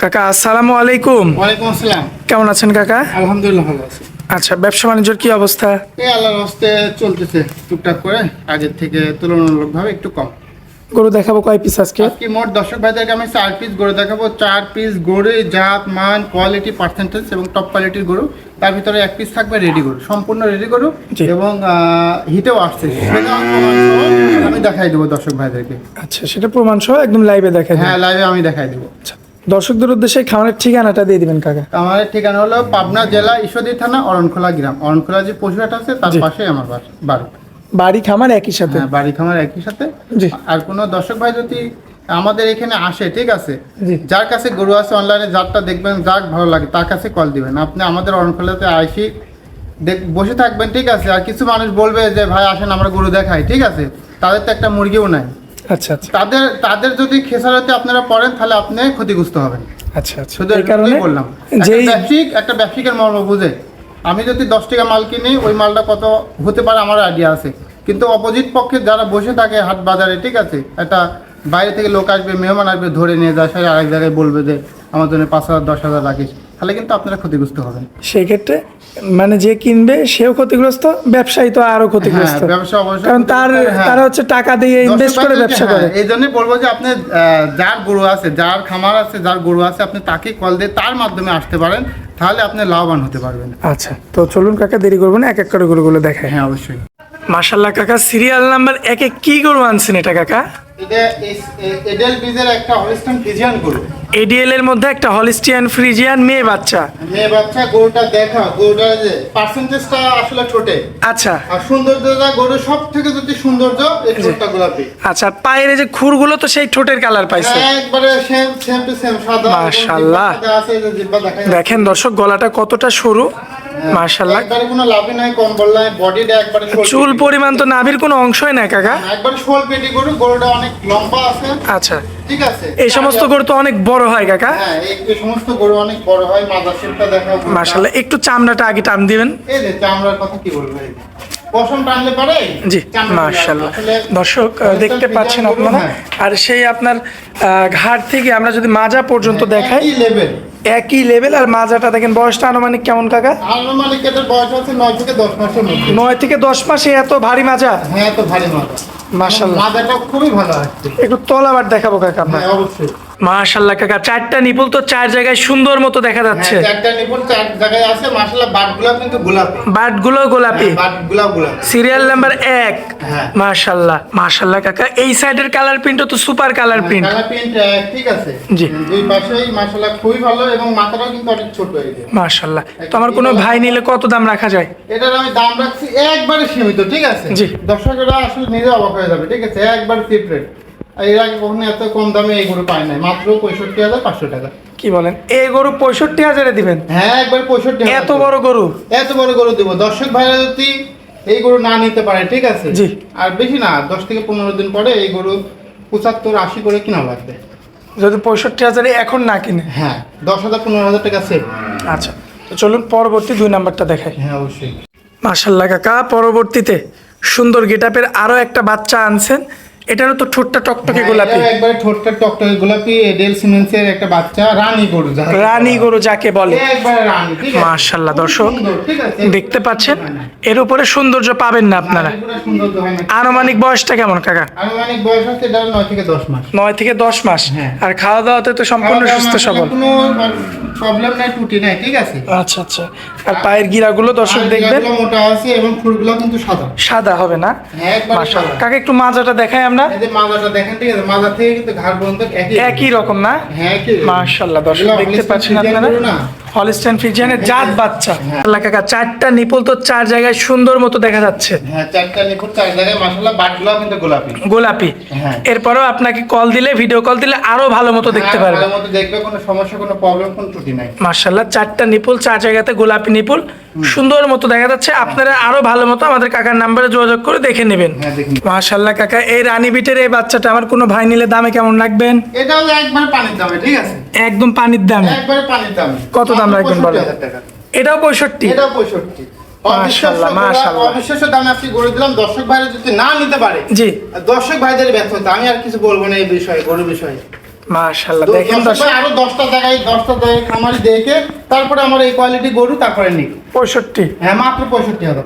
কাকা আসসালামু আলাইকুম। ওয়ালাইকুম আসসালাম। কেমন আছেন কাকা? আলহামদুলিল্লাহ ভালো আছি। আচ্ছা ব্যবসা বাণিজ্যের কি অবস্থা? এই আল্লাহর হস্তে চলতেছে টুকটাক করে। আগের থেকে তুলনামূলকভাবে একটু কম। গরু দেখাবো কয় পিস আজকে? আজকে মোট দর্শক ভাইদেরকে আমি চার পিস গরু দেখাবো। চার পিস গরু জাত মান কোয়ালিটি পার্সেন্টেজ এবং টপ কোয়ালিটির গরু। তার ভিতরে এক পিস থাকবে রেডি গরু সম্পূর্ণ রেডি গরু এবং হিটেও আসছে। আমি দেখাই দেবো দর্শক ভাইদেরকে। আচ্ছা সেটা প্রমাণ সহ একদম লাইভে দেখা যায় হ্যাঁ লাইভে আমি দেখাই দেবো। আচ্ছা। দর্শকদের উদ্দেশ্যে খামারের ঠিকানাটা দিয়ে দিবেন কাকা। আমার ঠিকানা হলো পাবনা জেলা ঈশ্বরদী থানা অরণখোলা গ্রাম। অরণখোলা যে পশুহাট আছে তার। পাশে আমার বাড়ি বাড়ি খামার একই সাথে? হ্যাঁ বাড়ি খামার একই সাথে। আর কোনো দর্শক ভাই যদি আমাদের এখানে আসে ঠিক আছে? যার কাছে গরু আছে অনলাইনে যারটা দেখবেন যার ভালো লাগে তার কাছে কল দিবেন। আপনি আমাদের অরণখোলাতে আইসি দেখ বসে থাকবেন ঠিক আছে? আর কিছু মানুষ বলবে যে ভাই আসেন আমরা গরু দেখাই। ঠিক আছে? তাদের তো একটা মুরগিও নাই। আচ্ছা আচ্ছা। তাদের তাদের যদি খেসারতে আপনারা পড়েন তাহলে আপনি ক্ষতিগ্রস্ত হবেন। আচ্ছা আচ্ছা। শুধু এই কারণে বললাম। যেই একটা ব্যবসায়িক একটা ব্যবসায়িকের মর্ম বুঝে। আমি যদি দশ টাকা মাল কিনি ওই মালটা কত হতে পারে আমার আইডিয়া আছে। কিন্তু অপোজিট পক্ষে যারা বসে থাকে হাট বাজারে ঠিক আছে একটা বাইরে থেকে লোক আসবে মেহমান আসবে ধরে নিয়ে যায় আরেক জায়গায় বলবে যে আমার জন্য পাঁচ হাজার দশ হাজার রাখিস। তাহলে কিন্তু আপনারা ক্ষতিগ্রস্ত হবেন। সেই ক্ষেত্রে মানে যে কিনবে সেও ক্ষতিগ্রস্ত ব্যবসায়ী তো আরও ক্ষতিগ্রস্ত। হ্যাঁ, ব্যবসা অবশ্যই কারণ তার হ্যাঁ। তারা হচ্ছে টাকা দিয়ে ইনভেস্ট করে ব্যবসা করে। এই জন্যই বলব যে আপনি যার গরু আছে যার খামার আছে যার গরু আছে আপনি তাকে কল দিয়ে তার মাধ্যমে আসতে পারেন তাহলে আপনি লাভবান হতে পারবেন। আচ্ছা তো চলুন কাকা দেরি করব না এক এক করে গরুগুলো দেখায় হ্যাঁ অবশ্যই। মাশাল্লাহ কাকা সিরিয়াল নাম্বার একে কি গরু আনছেন এটা কাকা? এটা এডেল বীজের একটা হলিস্টান ফিজিয়ান গরু। এডিএল এর মধ্যে একটা হলিস্টিয়ান ফ্রিজিয়ান মেয়ে বাচ্চা। মেয়ে বাচ্চা গরুটা দেখা গরুটা যে পার্সেন্টেজটা আসলে ছোটে। আচ্ছা। আর সৌন্দর্যটা গরু সব থেকে যদি সৌন্দর্য এই ঠোঁটটা গোলাপি। আচ্ছা পায়ের যে খুরগুলো তো সেই ঠোঁটের কালার পাইছে। একবারে সেম সেম টু সেম সাদা মাশাআল্লাহ। জিহ্বা সাদা আছে এই যে জিহ্বা দেখা যাচ্ছে। দেখেন দর্শক গলাটা কতটা সরু। মার্শাল্লাহ। একবারে কোনো লাভই নাই বডিটা একবারে চুল পরিমাণ তো নাভির কোনো অংশই নাই কাকা। একবারে শোল পেটি গরু গরুটা অনেক লম্বা আছে। আচ্ছা। ঠিক আছে। এই সমস্ত গরু তো অনেক বড় হয় কাকা। হ্যাঁ এই এই সমস্ত গরু অনেক বড় হয় মাদার শেপটা দেখা মার্শাল্লাহ একটু চামড়াটা আগে টান দিবেন। এই যে চামড়ার কথা কি বলব এই পশম টানলে পারে? জি মার্শাল্লাহ। দর্শক দেখতে পাচ্ছেন আপনারা। হ্যাঁ, আর সেই আপনার ঘাট থেকে আমরা যদি মাজা পর্যন্ত দেখাই। লেভেল একই লেভেল আর মাজাটা দেখেন বয়সটা আনুমানিক কেমন কাকা? আনুমানিক এদের বয়স হচ্ছে 9 থেকে দশ মাসের মধ্যে। 9 থেকে দশ মাসে এত ভারী মাজা? হ্যাঁ এত ভারী মাজা। মাশাআল্লাহ। মাজাটা খুবই ভালো আছে একটু তলাবার দেখাবো কাকা আপনাকে হ্যাঁ অবশ্যই। মাশাল্লাহ কাকা চারটা নিপুল তো চার জায়গায় সুন্দর মতো দেখা যাচ্ছে। হ্যাঁ চারটা নিপুল চার জায়গায় আছে মাশাআল্লাহ বাটগুলা কিন্তু গোলাপি। বাটগুলো গোলাপি। বাটগুলা গোলাপি। সিরিয়াল নাম্বার এক। হ্যাঁ। মাশাল্লাহ মাশাল্লাহ কাকা এই সাইডের কালার প্রিন্টও তো super colour print. Colour print ঠিক আছে। জি। দুই পাশেই মাশাআল্লাহ খুবই ভালো এবং মাথাটাও কিন্তু অনেক ছোট হয়ে গেছে মাশাল্লাহ তো আমার কোনো ভাই নিলে কত দাম রাখা যায়? এটার আমি দাম রাখছি একবারে সীমিত ঠিক আছে? জি। দর্শকেরা আসলে নিজে অবাক হয়ে যাবে ঠিক আছে? একবার ফিট রেট এর আগে কখনো এত কম দামে এই গরু পায় নাই মাত্র পঁয়ষট্টি হাজার পাঁচশো টাকা। কি বলেন? এই গরু পঁয়ষট্টি হাজারে দিবেন? হ্যাঁ একবার পঁয়ষট্টি এত বড় গরু? এত বড় গরু দেবো। দর্শক ভাইরা যদি এই গরু না নিতে পারে ঠিক আছে? জি। আর বেশি না দশ থেকে পনেরো দিন পরে এই গরু পঁচাত্তর আশি করে কিনা লাগবে। যদি পঁয়ষট্টি হাজারে এখন না কিনে? হ্যাঁ দশ হাজার পনেরো হাজার টাকা সেভ আচ্ছা তো চলুন পরবর্তী দুই নাম্বারটা দেখাই। হ্যাঁ অবশ্যই। মাশাল্লাহ কাকা পরবর্তীতে সুন্দর গেটাপের আরও একটা বাচ্চা আনছেন। এটারও তো ঠোঁটটা টকটকে হ্যাঁ, গোলাপি। একবারে ঠোঁটটা টকটকে গোলাপি এডেল সিমেন্সের একটা বাচ্চা রানী গরু রানী গরু যাকে বলে। একবারে রানী ঠিক আছে? মাশাল্লাহ দর্শক দেখতে পাচ্ছেন? এর উপরে সৌন্দর্য পাবেন না আপনারা। হয় আনুমানিক বয়সটা কেমন কাকা? আনুমানিক বয়স হচ্ছে এটা নয় থেকে দশ মাস। নয় থেকে দশ মাস? হ্যাঁ। আর খাওয়া দাওয়াতে তো সম্পূর্ণ সুস্থ সবল। কোনো প্রবলেম নাই ত্রুটি নাই ঠিক আছে? আচ্ছা আচ্ছা। আর পায়ের গিরাগুলো দর্শক দেখবেন। মোটা আছে এবং ফুলগুলো কিন্তু সাদা। সাদা হবে না? মাশাআল্লাহ। কাকে একটু মাজাটা দেখাই আমরা? এই যে মাজাটা দেখেন ঠিক আছে? মাজা থেকে কিন্তু ঘাড় পর্যন্ত একই একই রকম না? হ্যাঁ একই মাশাআল্লাহ দর্শক দেখতে পাচ্ছি পাচ্ছেন আপনারা? না? হলিস্টাইন ফ্রিজিয়ানের জাত বাচ্চা। হ্যাঁ। আল্লাহ কাকা চারটা নিপল তো চার জায়গায় সুন্দর মতো দেখা যাচ্ছে। হ্যাঁ চারটা নিপল চার জায়গায় মাসাল্লাহ বাটগুলো কিন্তু গোলাপি। গোলাপি। হ্যাঁ। এরপরেও আপনাকে কল দিলে ভিডিও কল দিলে আরও ভালো মতো দেখতে পারবে। ভালো মতো দেখবে কোনো সমস্যা কোনো প্রবলেম কোনো ত্রুটি নাই। মাশাআল্লাহ চারটা নিপুল চার জায়গাতে গোলাপি নিপুল। সুন্দর মতো দেখা যাচ্ছে। আপনারা আরও ভালো মতো আমাদের কাকার নাম্বারে যোগাযোগ করে দেখে নেবেন। হ্যাঁ দেখুন কাকা এই রানী বিটের এই বাচ্চাটা আমার কোনো ভাই নিলে দামে কেমন রাখবেন? এটা হলো একবারে পানির দামে ঠিক আছে? একদম পানির দামে। একবারে পানির দামে। কত দাম রাখবেন বলেন? এটাও পঁয়ষট্টি? এটাও পঁয়ষট্টি। মাশাআল্লাহ, মাশাআল্লাহ। অবিশ্বাস্য দামে আপনি গরু দিলাম। দর্শক ভাইরা যদি না নিতে পারে জি। দর্শক ভাইদের ব্যর্থতা আমি আর কিছু বলব না এই বিষয়ে গরু বিষয়ে। মাশাল্লাহ তো দেখেন দর্শক আরও দশটা জায়গায় দশটা জায়গায় খামারি দেখে তারপরে আমার এই কোয়ালিটি গরু তারপরে নিই পঁয়ষট্টি? হ্যাঁ মাত্র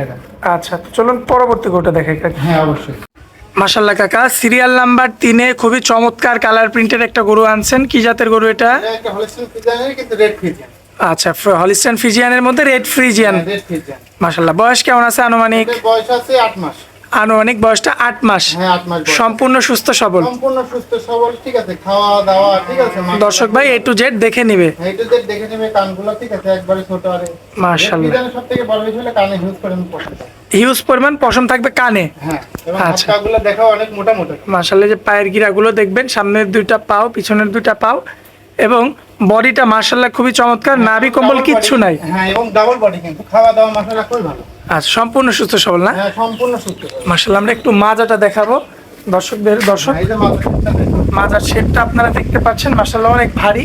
টাকা। আচ্ছা চলুন পরবর্তী গোটা দেখাই হ্যাঁ অবশ্যই। মাশাল্লাহ কাকা সিরিয়াল নাম্বার তিনে খুবই চমৎকার কালার প্রিন্টের একটা গরু আনছেন। কি জাতের গরু এটা? আচ্ছা হলিস্টান ফিজিয়ানের মধ্যে রেড ফ্রিজিয়ান রেড ফ্রিজিয়ান মাশাল্লাহ বয়স কেমন আছে আনুমানিক? বয়স আছে আট মাস। আনুমানিক বয়সটা আট মাস। হ্যাঁ। সম্পূর্ণ সুস্থ সবল। সম্পূর্ণ সুস্থ সবল ঠিক আছে খাওয়া দাওয়া ঠিক আছে দর্শক ভাই এ টু জেড দেখে নিবে। এইটুদের দেখে নেবে কানগুলো ঠিক আছে একবারে ছোট আরে মাশাআল্লাহ। সব থেকে বড় বিষয় হলো কানে হিউজ পরিমাণ পশম থাকবে কানে। হ্যাঁ আচ্ছা। হাতটাগুলো দেখাও অনেক মোটা মোটা। মাশাল্লাহ যে পায়ের গিরাগুলো দেখবেন সামনের দুইটা পাও পিছনের দুইটা পাও এবং বডিটা মাশাল্লাহ খুবই চমৎকার নাভি কম্বল কিচ্ছু নাই। হ্যাঁ এবং ডাবল বডি কিন্তু। খাওয়া দাওয়া খুবই ভালো। আচ্ছা সম্পূর্ণ সুস্থ সবল না? হ্যাঁ সম্পূর্ণ সুস্থ মাশাল্লাহ আমরা একটু মাজাটা দেখাবো। দর্শকদের দর্শক হ্যাঁ। মাজার শেপটা আপনারা দেখতে পাচ্ছেন মাশাল্লাহ অনেক ভারী।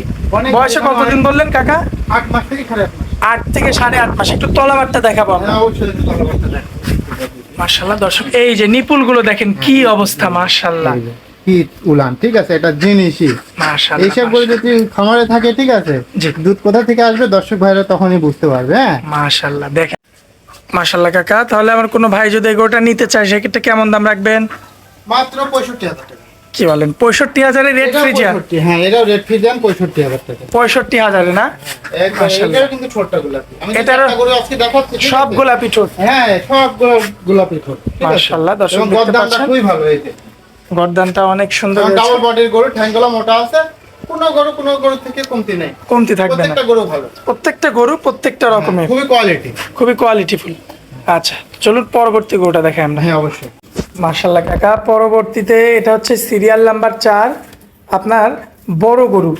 বয়সে কতদিন বললেন কাকা? আট মাস থেকে সাড়ে আট থেকে সাড়ে আট মাস। একটু তলাবারটা দেখাবো আমরা। হ্যাঁ। মাশাল্লাহ দর্শক এই যে নিপুলগুলো দেখেন কি অবস্থা মাশাল্লাহ এই উলান ঠিক আছে এটা জিনিসই। মাশাল্লাহ এইসব করে যদি খামারে থাকে ঠিক আছে জি। দুধ কোথা থেকে আসবে দর্শক ভাইরা তখনই বুঝতে পারবে হ্যাঁ। মাশাল্লাহ দেখেন। মাশাল্লাহ কাকা তাহলে আমার কোনো ভাই যদি এগোটা নিতে চায় সেক্ষেত্রে কেমন দাম রাখবেন? মাত্র পঁয়ষট্টি হাজার টাকা। কি বলেন পঁয়ষট্টি হাজারে রেড ফ্রিজিয়ান হ্যাঁ এটাও রেড ফ্রিজিয়ান পঁয়ষট্টি হাজার টাকা। পঁয়ষট্টি হাজারে না? কিন্তু গোলাপি। ঠিক সব গোলাপি ঠোঁট হ্যাঁ সব গোলাপি ঠোঁট? দর্শক দেখতে পাচ্ছেন। খুবই ভালো এই যে গরদানটা অনেক সুন্দর ডাবল বডির গরু ঠ্যাঙ্গলা মোটা আছে কোনো গরু কোনো গরু থেকে কমতি নেই। কমতি থাকবে না। প্রত্যেকটা গরু ভালো। প্রত্যেকটা গরু প্রত্যেকটা রকমের। খুবই কোয়ালিটি খুবই কোয়ালিটিফুল আচ্ছা চলুন পরবর্তী গরুটা দেখে আমরা। হ্যাঁ অবশ্যই। মার্শাল্লাহ কাকা পরবর্তীতে এটা হচ্ছে সিরিয়াল নাম্বার চার আপনার বড় গরু।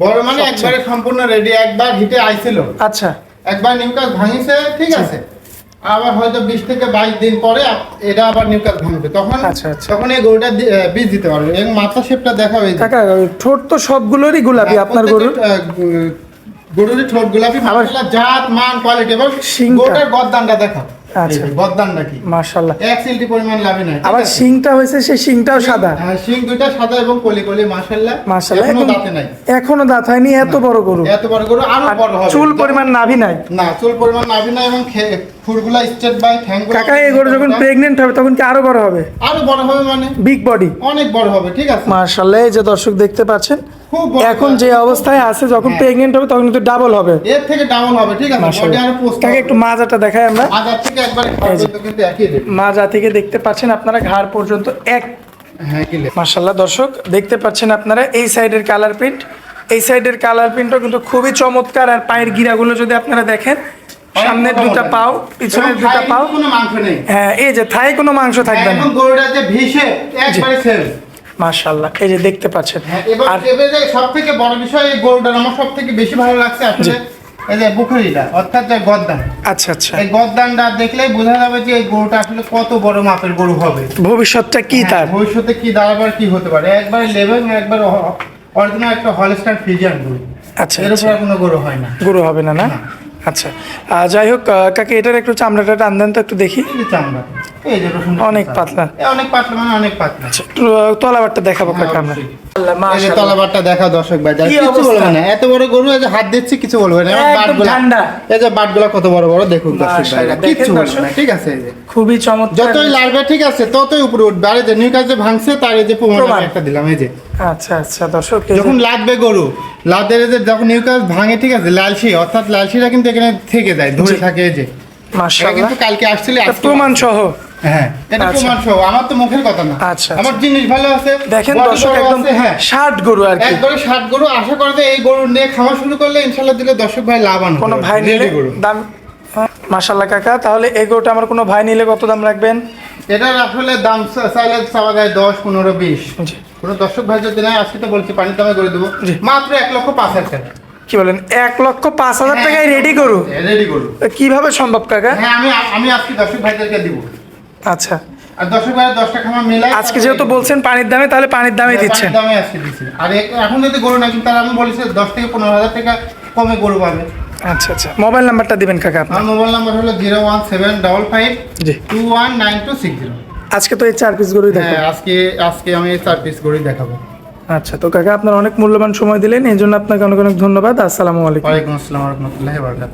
বড় মানে একবারে সম্পূর্ণ রেডি একবার হিটে আইছিল। আচ্ছা। একবার ভাঙিছে ঠিক আছে। আবার হয়তো বিশ থেকে বাইশ দিন পরে এটা আবার নিউকাস ভাঙবে তখন আচ্ছা, আচ্ছা। তখন এই গরুটা বীজ দিতে পারবে এবং মাথা শেপটা দেখা হয়ে। কাকা ঠোঁট তো সবগুলোরই গোলাপি আপনার আপনার গরুর গরুরই ঠোঁট গোলাপি আবার- জাত মান কোয়ালিটি এবং শিংটা। গরুটার গদ্দানটা দেখাও আচ্ছা। এই যে, গদ্দানটা এক সিলটি পরিমাণ লাভে নাই আবার শিংটা হয়েছে সেই শিংটাও সাদা। হ্যাঁ শিং দুইটা সাদা এবং কলি কলি মাশাআল্লাহ। মার্শাল্লাহ এখনও দাঁতে নাই। এখনও দাঁত হয়নি এত বড় গরু। এত বড় গরু আরও আর বড় হবে। চুল পরিমাণ নাভি নাই। না চুল পরিমাণ নাভি এবং খে- খুরগুলা বাই ঠ্যাংগুলো কাকা এই গরু যখন প্রেগনেন্ট হবে তখন কি আরও বড় হবে? আরও বড় হবে মানে? বিগ বডি অনেক বড় হবে ঠিক আছে? মার্শাল্লাহ এই যে দর্শক দেখতে পাচ্ছেন এখন যে অবস্থায় আছে যখন হ্যাঁ। প্রেগনেন্ট হবে তখন কিন্তু ডাবল হবে। এর থেকে ডাউন হবে ঠিক আছে? কাকা একটু মাজাটা দেখাই আমরা। থেকে একবারে মাজা থেকে দেখতে পাচ্ছেন আপনারা ঘাড় পর্যন্ত এক। হ্যাঁ মার্শাল্লাহ দর্শক দেখতে পাচ্ছেন আপনারা এই সাইডের কালার প্রিন্ট এই সাইডের কালার প্রিন্টও কিন্তু খুবই চমৎকার। আর পায়ের গিরাগুলো যদি আপনারা দেখেন সামনের দুটা পাও পিছনের দুটা পাও। কোনো মাংস নেই। হ্যাঁ এই যে থাই কোনো মাংস থাকবে না। গরুটা যে ভিসে একবারে সেল মার্শাল্লাহ এই যে দেখতে পাচ্ছেন। হ্যাঁ আর এবারে সব থেকে বড় বিষয় এই গরুটার আমার সব থেকে বেশি ভালো লাগছে আসলে এই যে বুখারিটা অর্থাৎ যে গদ্দান আচ্ছা আচ্ছা। এই গদ্দানটা দেখলেই বোঝা যাবে যে এই গরুটা আসলে কত বড় মাপের গরু হবে। ভবিষ্যৎটা কি হ্যাঁ, তার? ভবিষ্যতে কি দাঁড়াবার কি হতে পারে? একবারে লেভেল একবার অরিজিনাল একটা হলস্টার ফ্রিজিয়ান গরু। আচ্ছা এর আচ্ছা। উপর আর কোনো গরু হয় না। গুরু হবে না না? আচ্ছা। যাই হোক কাকে এটার একটু চামড়াটা টান দেন তো একটু দেখি। চামড়া এই যে রসুন অনেক পাতলা। অনেক পাতলা মানে অনেক পাতলা। আচ্ছা তলাবারটা দেখাবো হ্যাঁ, কাকা আমরা। অবশ্যই। আল্লাহ, এই যে মাশাআল্লাহ। তলাবারটা দেখা দর্শক ভাই যার কিছু বলবে না। এত বড় গরু এই যে হাত দিচ্ছি কিছু বলবে না। বাটগুলা এই যে বাটগুলা কত বড় বড় দেখুন দর্শক ভাই। মাশাআল্লাহ, বলবে না ঠিক আছে এই যে। খুবই চমৎকার। যতই লাড়বে ঠিক আছে ততই উপরে উঠবে। আর এই যে নিউ কাজ যে ভাঙছে তার এই যে প্রমাণ। একটা দিলাম এই যে। আচ্ছা আচ্ছা দর্শক যখন লাগবে গরু লাদের যে যখন নিউকাস ভাঙে ঠিক আছে লালসি অর্থাৎ লালশিরা কিন্তু এখানে থেকে যায় ধরে থাকে এই যে। এটা মাশাআল্লাহ কিন্তু কালকে আসছিলে প্রমাণ সহ হ্যাঁ এটা আচ্ছা। প্রমাণ সহ আমার তো মুখের কথা না। আচ্ছা, আমার জিনিস ভালো আছে দেখেন দর্শক একদম হ্যাঁ। ষাট গরু আর কি। একবারে ষাট গরু। আশা করে যে এই গরু নিয়ে খাওয়া শুরু করলে ইনশাল্লাহ দিলে দর্শক ভাই লাভান হবে। কোনো ভাই নিলে দাম মাশাল্লাহ কাকা তাহলে এই গরুটা আমার কোনো ভাই নিলে কত দাম রাখবেন? এটার আসলে দাম চাইলে চাওয়া যায় দশ পনেরো বিশ। কোনো দর্শক ভাই যদি আজকে তো বলছি পানির দামে করে দেবো। মাত্র এক লক্ষ পাঁচ হাজার টাকা। কি বলেন এক লক্ষ পাঁচ হ্যাঁ, হাজার টাকায় রেডি গরু? রেডি গরু। কীভাবে সম্ভব কাকা? হ্যাঁ আমি আমি আজকে দর্শক ভাইদেরকে দিব। আচ্ছা। আর দর্শক ভাই দশটা খামার মিলাই আজকে যেহেতু বলছেন পানির দামে তাহলে পানির দামে দিচ্ছেন। দামে আজকে দিচ্ছি। আর এখন যদি গরু না কিন্তু আমি বলেছি দশ থেকে পনেরো হাজার টাকা কমে গরু পাবে। আচ্ছা আচ্ছা। মোবাইল নাম্বারটা দিবেন কাকা আপনার। আমার মোবাইল নাম্বার হলো zero one seven double five জি। Two one nine two six zero. আজকে তো এই চার পিস গরুই হ্যাঁ আজকে আজকে আমি এই চার পিস গরুই দেখাবো। আচ্ছা তো কাকা আপনার অনেক মূল্যবান সময় দিলেন এই জন্য আপনাকে অনেক অনেক ধন্যবাদ। আসসালামু আলাইকুম। ওয়ালাইকুম আসসালাম রহমতুল্লাহ বরকাত